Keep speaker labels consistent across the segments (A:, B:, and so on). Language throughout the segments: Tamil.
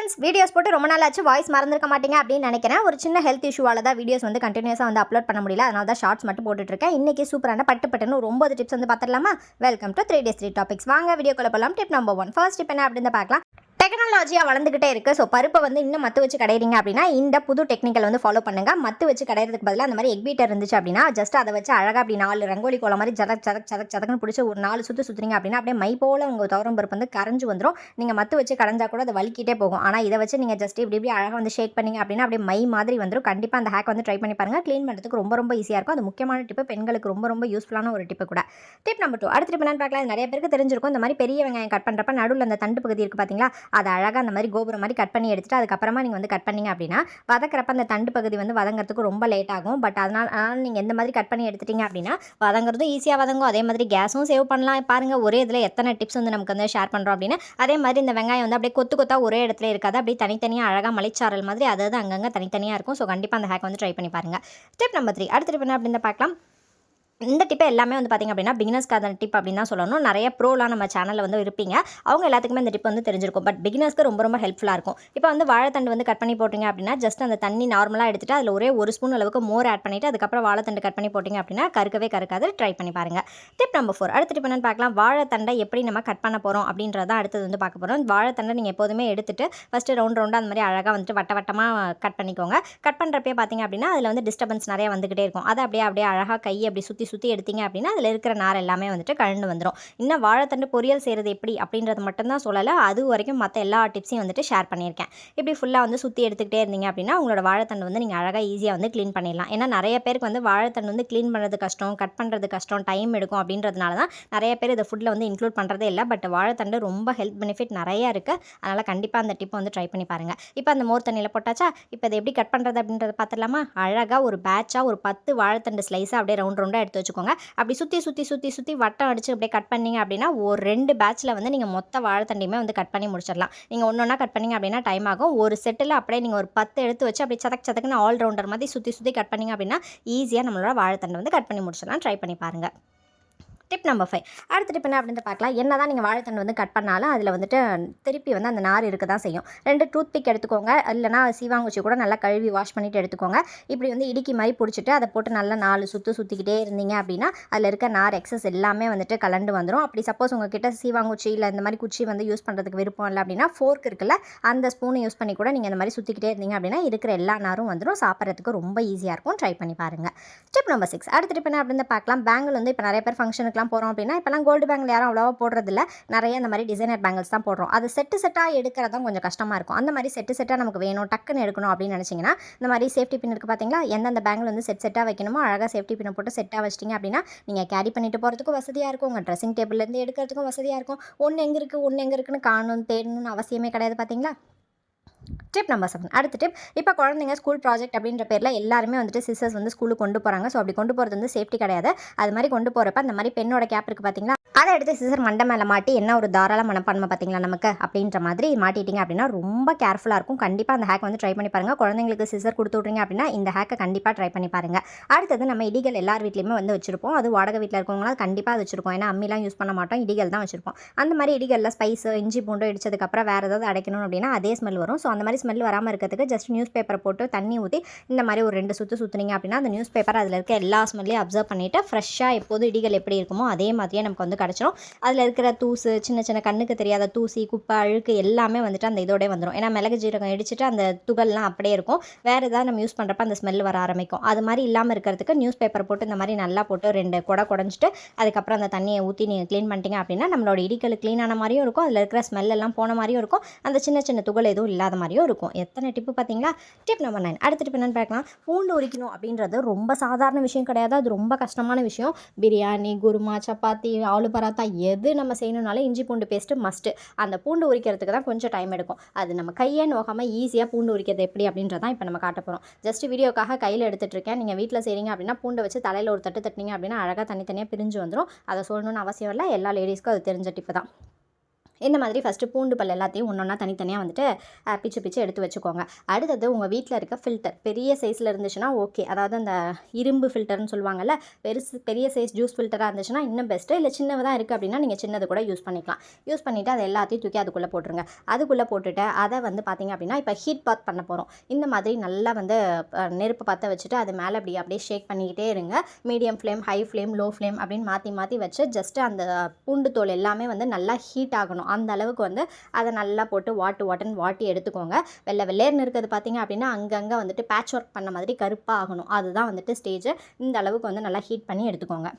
A: ஃப்ரெண்ட்ஸ் வீடியோஸ் போட்டு ரொம்ப நாள் ஆச்சு வாய்ஸ் மறந்துருக்க மாட்டீங்க அப்படின்னு நினைக்கிறேன். ஒரு சின்ன ஹெல்த் இஷ்யூவால் தான் வீடியோஸ் வந்து கண்டினியூஸாக வந்து அப்லோட் பண்ண முடியல. அதனால தான் ஷார்ட்ஸ் மட்டும் போட்டுட்டு இருக்கேன் இன்னைக்கு சூப்பரான பட்டு பட்டுன்னு ஒரு டிப்ஸ் வந்து பார்த்துடலாமா? Welcome to three days three topics வாங்க வீடியோக்குள்ள போகலாம் tip number one first tip என்ன அப்படின்னு பார்க்கலாம். டெக்னாலஜியாக வளர்ந்துக்கிட்டே இருக்குது ஸோ பருப்பை வந்து இன்னும் மத்து வச்சு கடையிறீங்க அப்படின்னா இந்த புது டெக்னிக்கல் வந்து ஃபாலோ பண்ணுங்கள் மத்து வச்சு கடையிறதுக்கு பதிலாக அந்த மாதிரி எக் பீட்டர் இருந்துச்சு அப்படின்னா ஜஸ்ட் அதை வச்சு அழகாக அப்படி நாலு ரங்கோலி கோலம் மாதிரி ஜதக் சதக் சதக் சதக்குன்னு பிடிச்சி ஒரு நாலு சுற்று சுற்றுறீங்க அப்படின்னா அப்படியே மை போல உங்கள் துவரம் பருப்பு வந்து கரைஞ்சு வந்துடும் நீங்கள் மத்து வச்சு கடைஞ்சா கூட அதை வலிக்கிட்டே போகும். ஆனால் இதை வச்சு நீங்கள் ஜஸ்ட் இப்படி இப்படி அழகாக வந்து ஷேக் பண்ணீங்க அப்படின்னா அப்படியே மை மாதிரி வந்துடும் கண்டிப்பாக அந்த ஹேக் வந்து ட்ரை பண்ணி பாருங்கள் க்ளீன் பண்ணுறதுக்கு ரொம்ப ரொம்ப ஈஸியாக இருக்கும். அது முக்கியமான டிப்பு பெண்களுக்கு ரொம்ப ரொம்ப யூஸ்ஃபுல்லான ஒரு டிப்பு கூட. டிப் நம்பர் டூ அடுத்த டிப் என்னன்னு பார்க்கலாம். நிறைய பேருக்கு தெரிஞ்சிருக்கும். இந்த மாதிரி பெரிய வெங்காயம் கட் பண்ணுறப்ப நடுவில் அந்த தண்டு பகுதி இருக்குது பார்த்தீங்களா அதை அழகாக அந்த மாதிரி கோபுரம் மாதிரி கட் பண்ணி எடுத்துகிட்டு அதுக்கப்புறமா நீங்கள் வந்து கட் பண்ணீங்க அப்படின்னா வதக்கிறப்ப அந்த தண்டு பகுதி வந்து வதங்கிறதுக்கு ரொம்ப லேட் ஆகும். பட் அதனால் அதனால் நீங்கள் எந்த மாதிரி கட் பண்ணி எடுத்துட்டீங்க அப்படின்னா வதங்குறதும் ஈஸியாக வதங்கும். அதே மாதிரி கேஸும் சேவ் பண்ணலாம். பாருங்கள் ஒரே இதில் எத்தனை டிப்ஸ் வந்து நமக்கு வந்து ஷேர் பண்ணுறோம் அப்படின்னு. அதே மாதிரி இந்த வெங்காயம் வந்து அப்படியே கொத்து கொத்தாக ஒரே இடத்துல இருக்காது. அப்படியே தனித்தனியாக அழகாக மலைச்சாரல் மாதிரி அதாவது அங்கங்கே தனித்தனியாக இருக்கும். ஸோ கண்டிப்பாக அந்த ஹேக் வந்து ட்ரை பண்ணி பாருங்கள் டிப் நம்பர் த்ரீ அடுத்த டிப் என்ன அப்படின்னு பார்க்கலாம். இந்த டிப்பை எல்லாமே வந்து பார்த்திங்க அப்படின்னா பிகினர்ஸ்க்கான டிப் அப்படின்னு தான் சொல்லணும். நிறைய ப்ரோலாம் நம்ம சேனலில் வந்து இருப்பீங்க அவங்க எல்லாத்துக்குமே இந்த டிப் வந்து தெரிஞ்சிருக்கும். பட் பிகினர்ஸ்க்கு ரொம்ப ரொம்ப ஹெல்ப்ஃபுல்லாக இருக்கும். இப்போ வந்து வாழைத்தண்டு வந்து கட் பண்ணி போட்டிங்க அப்படின்னா ஜஸ்ட் அந்த தண்ணி நார்மலாக எடுத்துட்டு அதில் ஒரே ஒரு ஸ்பூன் அளவுக்கு மோர் ஆட் பண்ணிவிட்டு அதுக்கப்புறம் வாழைத்தண்டு கட் பண்ணி போட்டிங்க அப்படின்னா கருக்கவே கருக்காது. ட்ரை பண்ணி பாருங்கள் டிப் நம்பர் ஃபோர் அடுத்த டிப் என்னன்னு பார்க்கலாம். வாழைத்தண்டை எப்படி நம்ம கட் பண்ண போகிறோம் அப்படின்றத அடுத்தது வந்து பார்க்க போகிறோம் வாழைத்தண்டை நீங்கள் எப்போதுமே எடுத்துட்டு ஃபஸ்ட்டு ரவுண்ட் ரவுண்டாக அந்த மாதிரி அழகாக வந்துட்டு வட்ட வட்டமாக கட் பண்ணிக்கோங்க. கட் பண்ணுறப்பே பார்த்தீங்க அப்படின்னா அதில் வந்து டிஸ்டர்பன்ஸ் நிறைய வந்துகிட்டே இருக்கும். அதை அப்படியே அப்படியே அழகாக கையை அப்படி சுற்றி சுற்றி எடுத்தீங்க அப்படின்னா அதில் இருக்கிற நார் எல்லாமே வந்துட்டு கழண்டு வந்துடும் இன்னும் வாழைத்தண்டு பொரியல் செய்கிறது எப்படி அப்படின்றது மட்டும்தான் சொல்லலை. அது வரைக்கும் மற்ற எல்லா டிப்ஸையும் வந்துட்டு ஷேர் பண்ணியிருக்கேன். இப்படி ஃபுல்லாக வந்து சுற்றி எடுத்துக்கிட்டே இருந்தீங்க அப்படின்னா உங்களோட வாழைத்தண்டு வந்து நீங்கள் அழகாக ஈஸியாக வந்து க்ளீன் பண்ணிடலாம். ஏன்னா நிறைய பேருக்கு வந்து வாழைத்தண்டு வந்து க்ளீன் பண்ணுறது கஷ்டம் கட் பண்ணுறது கஷ்டம் டைம் எடுக்கும் அப்படின்றதுனால தான் நிறைய பேர் இதை ஃபுட்டில் வந்து இன்க்ளூட் பண்ணுறதே இல்லை. பட் வாழைத்தண்டு ரொம்ப ஹெல்த் பெனிஃபிட் நிறைய இருக்குது அதனால் கண்டிப்பாக அந்த டிப்பை வந்து ட்ரை பண்ணி பாருங்கள் இப்போ அந்த மோர் தண்ணியில் போட்டாச்சா? இப்போ அதை எப்படி கட் பண்ணுறது அப்படின்றத பார்த்துடலாமா அழகாக ஒரு பேட்சாக ஒரு பத்து வாழைத்தண்டு ஸ்லைஸாக அப்படியே ரவுண்ட் ரவுண்டாக எடுத்து வச்சுக்கோங்க. அப்படி சுற்றி சுற்றி சுற்றி சுற்றி வட்டம் அடித்து அப்படியே கட் பண்ணீங்க அப்படின்னா ஒரு ரெண்டு பேட்சில் வந்து நீங்கள் மொத்த வாழைத்தண்டையுமே வந்து கட் பண்ணி முடிச்சிடலாம். நீங்கள் ஒன்று ஒன்றா கட் பண்ணீங்க அப்படின்னா டைம் ஆகும். ஒரு செட்டில் அப்படியே நீங்கள் ஒரு பத்து எடுத்து வச்சு அப்படியே சதக் சதக்குன்னு ஆல் ரவுண்டர் மாதிரி சுற்றி சுற்றி கட் பண்ணிங்க அப்படின்னா ஈஸியாக நம்மளோட வாழைத்தண்டை வந்து கட் பண்ணி முடிச்சிடலாம். ட்ரை பண்ணி பாருங்கள் டிப் நம்பர் ஃபைவ் அடுத்த டிப் என்ன அப்படின்னு பார்க்கலாம். என்ன தான் நீங்கள் வாழைத்தண்டு வந்து கட் பண்ணாலும் அதில் வந்துட்டு திருப்பி வந்து அந்த நார் இருக்க தான் செய்யும். ரெண்டு டூத் பிக் எடுத்துக்கோங்க. இல்லைனா சீவாங்குச்சி கூட நல்லா கழுவி வாஷ் பண்ணிவிட்டு எடுத்துக்கோங்க. இப்படி வந்து இடுக்கி மாதிரி பிடிச்சிட்டு அதை போட்டு நல்லா நாலு சுற்று சுற்றிக்கிட்டே இருந்தீங்க அப்படின்னா அதில் இருக்க நார் எக்ஸஸ் எல்லாமே வந்துட்டு கலண்டு வந்துடும் அப்படி சப்போஸ் உங்ககிட்ட சீவாங்குச்சி இல்லை இந்த மாதிரி குச்சி வந்து யூஸ் பண்ணுறதுக்கு விருப்பம் இல்லை அப்படின்னா ஃபோர்க் இருக்குல்ல அந்த ஸ்பூனை யூஸ் பண்ணி கூட நீங்கள் இந்த மாதிரி சுற்றிக்கிட்டே இருந்தீங்க அப்படின்னா இருக்கிற எல்லா நாரும் வந்துடும் சாப்பிட்றதுக்கு ரொம்ப ஈஸியாக இருக்கும். ட்ரை பண்ணி பாருங்கள் ஸ்டெப் நம்பர் சிக்ஸ் அடுத்த டிப் என்ன அப்படின்னு பார்க்கலாம். பேங்கிள் வந்து இப்போ நிறைய பேர் ஃபங்க்ஷனுக்கு ஃபங்க்ஷனுக்குலாம் போகிறோம் அப்படின்னா இப்போலாம் கோல்டு பேங்கில் யாரும் அவ்வளோவா போடுறதில்ல. நிறைய இந்த மாதிரி டிசைனர் பேங்கிள்ஸ் தான் போடுறோம். அது செட்டு செட்டாக எடுக்கிறது தான் கொஞ்சம் கஷ்டமாக இருக்கும். அந்த மாதிரி செட்டு செட்டாக நமக்கு வேணும் டக்குன்னு எடுக்கணும் அப்படின்னு நினச்சிங்கன்னா இந்த மாதிரி சேஃப்டி பின் இருக்குது பார்த்தீங்களா எந்தெந்த பேங்கில் வந்து செட் செட்டாக வைக்கணுமோ அழகாக சேஃப்டி பின்னை போட்டு செட்டாக வச்சிட்டிங்க அப்படின்னா நீங்கள் கேரி பண்ணிட்டு போகிறதுக்கும் வசதியாக இருக்கும். உங்கள் ட்ரெஸ்ஸிங் டேபிள்லேருந்து எடுக்கிறதுக்கும் வசதியாக இருக்கும். ஒன்று எங்கே இருக்குது ஒன்று எங்கே இருக்குன்னு காணும் தேடணும்னு அவசியமே கிடையாது பார்த்தீங்களா டிப் நம்பர் செவன் அடுத்த டிப் இப்போ குழந்தைங்க ஸ்கூல் ப்ராஜெக்ட் அப்படின்ற பேரில் எல்லாருமே வந்துட்டு சிஸ்டர்ஸ் வந்து ஸ்கூலுக்கு கொண்டு போகிறாங்க ஸோ அப்படி கொண்டு போகிறது வந்து சேஃப்டி கிடையாது. அது மாதிரி கொண்டு போகிறப்ப அந்த மாதிரி பெண்ணோட கேப் இருக்குது பார்த்தீங்களா அதை எடுத்து சிசர் மண்டை மேலே மாட்டி என்ன ஒரு தாராள மனப்பான்மை பார்த்தீங்களா நமக்கு? அப்படின்ற மாதிரி மாட்டிட்டீங்க அப்படின்னா ரொம்ப கேர்ஃபுல்லாக இருக்கும். கண்டிப்பாக அந்த ஹேக் வந்து ட்ரை பண்ணி பாருங்கள் குழந்தைங்களுக்கு சிசர் கொடுத்து விட்றீங்க அப்படின்னா இந்த ஹேக்கை கண்டிப்பாக ட்ரை பண்ணி பாருங்கள் அடுத்தது நம்ம இடிகள் எல்லார் வீட்லையுமே வந்து வச்சிருப்போம். அது வாடகை வீட்டில் இருக்கவங்களாம் கண்டிப்பாக அது வச்சிருப்போம் ஏன்னா அம்மிலாம் யூஸ் பண்ண மாட்டோம். இடிகள் தான் வச்சிருப்போம். அந்த மாதிரி இடிகளில் ஸ்பைஸ் இஞ்சி பூண்டு இடிச்சதுக்கப்புறம் வேறு ஏதாவது அடைக்கணும் அப்படின்னா அதே ஸ்மெல் வரும். ஸோ அந்த மாதிரி ஸ்மெல் வராமல் இருக்கிறதுக்கு ஜஸ்ட் நியூஸ் பேப்பரை போட்டு தண்ணி ஊற்றி இந்த மாதிரி ஒரு ரெண்டு சுற்று சுற்றுனீங்க அப்படின்னா அந்த நியூஸ் பேப்பர் அதில் இருக்க எல்லா ஸ்மெல்லையும் அப்சர்வ் பண்ணிவிட்டு ஃப்ரெஷ்ஷாக எப்போது இடிகள் எப்படி இருக்குமோ அதே மாதிரியே நமக்கு வந்து கிடச்சிரும். அதில் இருக்கிற தூசு சின்ன சின்ன கண்ணுக்கு தெரியாத தூசி குப்பை அழுக்கு எல்லாமே வந்துட்டு அந்த இதோட வந்துடும் ஏன்னா மிளகு ஜீரகம் இடிச்சிட்டு அந்த துகள்லாம் அப்படியே இருக்கும். வேறு ஏதாவது நம்ம யூஸ் பண்ணுறப்ப அந்த ஸ்மெல் வர ஆரம்பிக்கும். அது மாதிரி இல்லாமல் இருக்கிறதுக்கு நியூஸ் பேப்பர் போட்டு இந்த மாதிரி நல்லா போட்டு ரெண்டு குடை குடஞ்சிட்டு அதுக்கப்புறம் அந்த தண்ணியை ஊற்றி நீங்கள் க்ளீன் பண்ணிட்டீங்க அப்படின்னா நம்மளோட இடிக்கல் க்ளீனான மாதிரியும் இருக்கும். அதில் இருக்கிற ஸ்மெல் எல்லாம் போன மாதிரியும் இருக்கும். அந்த சின்ன சின்ன துகள் எதுவும் இல்லாத மாதிரியும் இருக்கும். எத்தனை டிப்பு பார்த்தீங்களா? டிப் நம்பர் நைன் அடுத்த டிப் என்னென்னு பார்க்கலாம். பூண்டு உரிக்கணும் அப்படின்றது ரொம்ப சாதாரண விஷயம் கிடையாது. அது ரொம்ப கஷ்டமான விஷயம். பிரியாணி குருமா சப்பாத்தி ஆலு பராத்தா எது நம்ம செய்யணும்னாலும் இஞ்சி பூண்டு பேஸ்ட்டு மஸ்ட்டு அந்த பூண்டு உரிக்கிறதுக்கு தான் கொஞ்சம் டைம் எடுக்கும். அது நம்ம கையே நோகாமல் ஈஸியாக பூண்டு உரிக்கிறது எப்படி அப்படின்றதான் இப்போ நம்ம காட்ட போகிறோம் ஜஸ்ட் வீடியோக்காக கையில் எடுத்துகிட்டு இருக்கேன். நீங்கள் வீட்டில் செய்கிறீங்க அப்படின்னா பூண்டை வச்சு தலையில் ஒரு தட்டு தட்டினீங்க அப்படின்னா அழகாக தனித்தனியாக பிரிஞ்சு வந்துடும் அதை சொல்லணும்னு அவசியம் இல்லை. எல்லா லேடிஸ்க்கும் அது தெரிஞ்ச டிப்பு தான். இந்த மாதிரி ஃபஸ்ட்டு பூண்டு பல் எல்லாத்தையும் ஒன்று ஒன்றா தனித்தனியாக வந்துட்டு பிச்சு பிச்சு எடுத்து வச்சுக்கோங்க. அடுத்தது உங்கள் வீட்டில் இருக்க ஃபில்டர் பெரிய சைஸில் இருந்துச்சுன்னா ஓகே அதாவது அந்த இரும்பு ஃபில்டர்னு சொல்லுவாங்கல்ல பெருசு பெரிய சைஸ் ஜூஸ் ஃபில்டராக இருந்துச்சுன்னா இன்னும் பெஸ்ட்டு இல்லை சின்னதாக இருக்குது அப்படின்னா நீங்கள் சின்னது கூட யூஸ் பண்ணிக்கலாம். யூஸ் பண்ணிவிட்டு அதை எல்லாத்தையும் தூக்கி அதுக்குள்ளே போட்டுருங்க. அதுக்குள்ளே போட்டுட்டு அதை வந்து பார்த்தீங்க அப்படின்னா இப்போ ஹீட் பாத் பண்ண போகிறோம் இந்த மாதிரி நல்லா வந்து நெருப்பு பற்ற வச்சுட்டு அது மேலே அப்படி அப்படியே ஷேக் பண்ணிக்கிட்டே இருங்க. Medium flame high flame low flame அப்படின்னு மாற்றி மாற்றி வச்சு ஜஸ்ட்டு அந்த பூண்டு தோல் எல்லாமே வந்து நல்லா ஹீட் ஆகணும். அந்த அளவுக்கு வந்து அதை நல்லா போட்டு வாட்டு வாட்டுன்னு வாட்டி எடுத்துக்கோங்க. வெள்ளை வெள்ளையர்னு இருக்கிறது பார்த்தீங்க அப்படின்னா அங்கங்கே வந்துட்டு பேட்ச் ஒர்க் பண்ண மாதிரி கருப்பாக ஆகணும். அதுதான் வந்துட்டு ஸ்டேஜ் இந்த அளவுக்கு வந்து நல்லா ஹீட் பண்ணி எடுத்துக்கோங்க.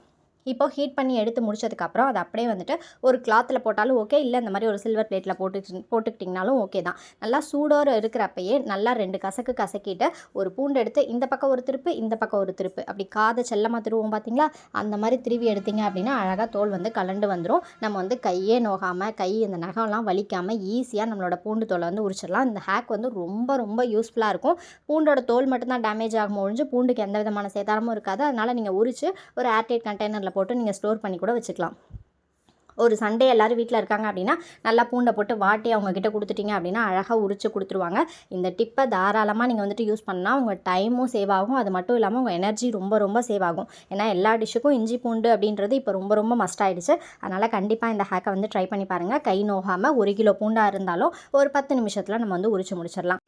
A: இப்போ ஹீட் பண்ணி எடுத்து முடிச்சதுக்கப்புறம் அதை அப்படியே வந்துட்டு ஒரு கிளாத்தில் போட்டாலும் ஓகே இல்லை இந்த மாதிரி ஒரு சில்வர் பிளேட்டில் போட்டு போட்டுக்கிட்டிங்கனாலும் ஓகே தான். நல்லா சூடோர் இருக்கிறப்பயே நல்லா ரெண்டு கசக்கு கசக்கிட்டு ஒரு பூண்டு எடுத்து இந்த பக்கம் ஒரு திருப்பு இந்த பக்கம் ஒரு திருப்பு. அப்படி காதை செல்லமாக திருவோம் பார்த்தீங்களா அந்த மாதிரி திருவி எடுத்தீங்க அப்படின்னா அழகாக தோல் வந்து கலண்டு வந்துடும் நம்ம வந்து கையே நோகாமல் கை இந்த நகம்லாம் வலிக்காமல் ஈஸியாக நம்மளோட பூண்டு தோலை வந்து உரிச்சிடலாம். இந்த ஹேக் வந்து ரொம்ப ரொம்ப யூஸ்ஃபுல்லாக இருக்கும். பூண்டோட தோல் மட்டும்தான் டேமேஜ் ஆகும் ஒழிஞ்சு பூண்டுக்கு எந்த விதமான சேதாரமும் இருக்காது. அதனால் நீங்கள் உரித்து ஒரு ஏர்டைட் கண்டெய்னரில் போட்டு நீங்கள் ஸ்டோர் பண்ணி கூட வச்சுக்கலாம். ஒரு சண்டே எல்லோரும் வீட்டில் இருக்காங்க அப்படின்னா நல்லா பூண்டை போட்டு வாட்டி அவங்க கிட்ட கொடுத்துட்டீங்க அப்படின்னா அழகாக உரிச்சு கொடுத்துருவாங்க. இந்த டிப்பை தாராளமாக நீங்கள் வந்துட்டு யூஸ் பண்ணால் உங்கள் டைமும் சேவ் ஆகும். அது மட்டும் இல்லாமல் உங்கள் எனர்ஜி ரொம்ப ரொம்ப சேவ் ஆகும். ஏன்னா எல்லா டிஷ்ஷுக்கும் இஞ்சி பூண்டு அப்படின்றது இப்போ ரொம்ப ரொம்ப மஸ்ட் ஆகிடுச்சு அதனால் கண்டிப்பாக இந்த ஹேக்கை வந்து ட்ரை பண்ணி பாருங்கள் கை நோகாமல் ஒரு கிலோ பூண்டாக இருந்தாலும் ஒரு பத்து நிமிஷத்தில் நம்ம வந்து உரிச்சு முடிச்சிடலாம்.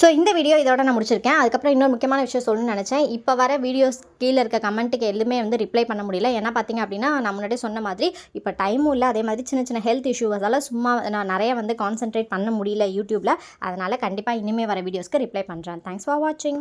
A: ஸோ இந்த வீடியோ இதோட நான் முடிச்சிருக்கேன். அதுக்கப்புறம் இன்னொரு முக்கியமான விஷயம் சொல்லணும்னு நினச்சேன். இப்போ வர வீடியோஸ் கீழே இருக்க கமெண்ட்டுக்கு எதுவுமே வந்து ரிப்ளை பண்ண முடியல. ஏன்னா பார்த்தீங்க அப்படின்னா நான் முன்னாடி சொன்ன மாதிரி இப்போ டைமும் இல்லை. அதே மாதிரி சின்ன சின்ன ஹெல்த் இஷ்யூஸால் சும்மா நான் நிறைய வந்து கான்சென்ட்ரேட் பண்ண முடியல யூடியூப்பில் அதனால் கண்டிப்பாக இனிமேல் வர வீடியோஸ்க்கு ரிப்ளை பண்ணுறேன் தேங்க்ஸ் ஃபார் வாட்சிங்